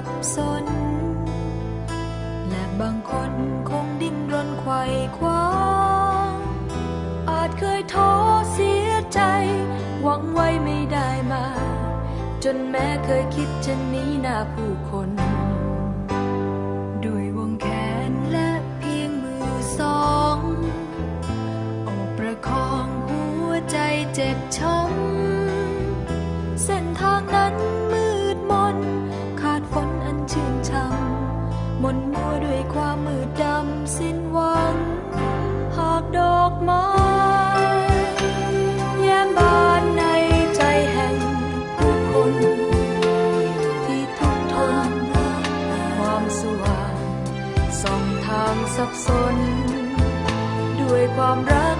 ับสน และบางคนคงดิ้นรนไขว่คว้าอาจเคยท้อเสียใจ หวังไว้ไม่ได้มา จนแม้เคยคิดจะหนีหน้าผู้คน ด้วยวงแขนและเพียงมือสองโอบประคองหัวใจเจ็บช้ำเส้นทางนั้น ด้วยความมืดดำสิ้นหวัง หากดอกไม้แย้มบานในใจแห่งผู้คน ที่ทุกทนความสว่างส่องทางสับสน ด้วยความรัก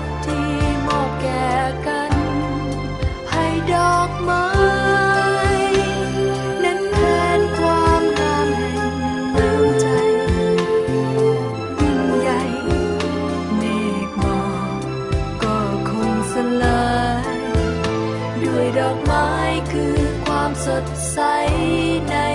ใ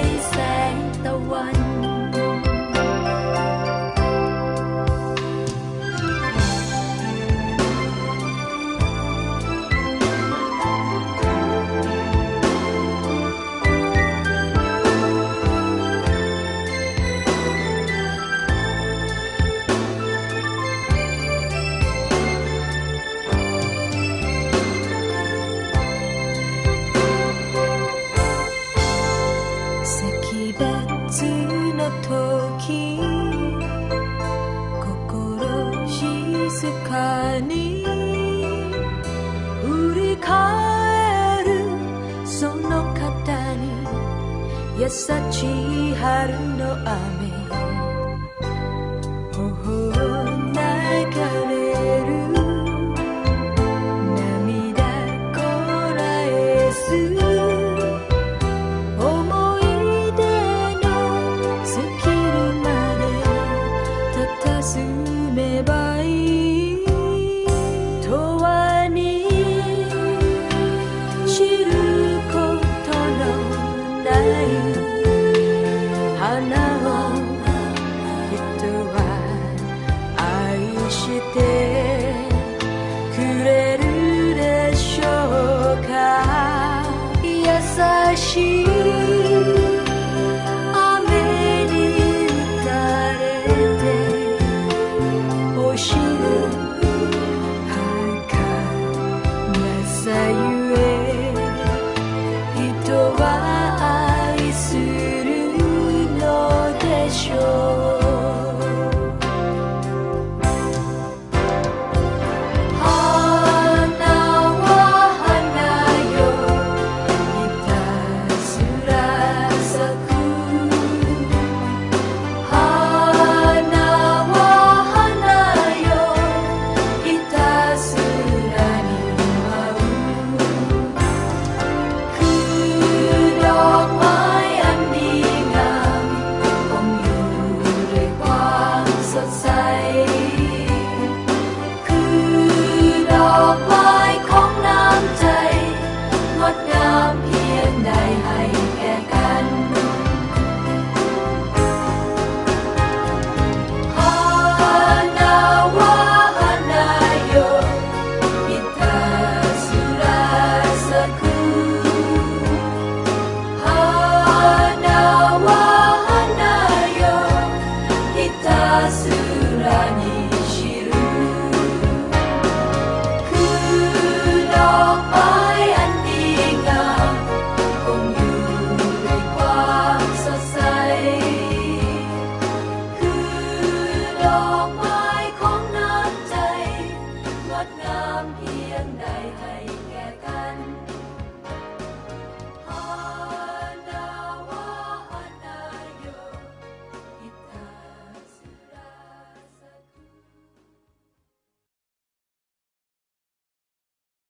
別の時心静かに振り返るその方に優しい春の雨。You. Oh,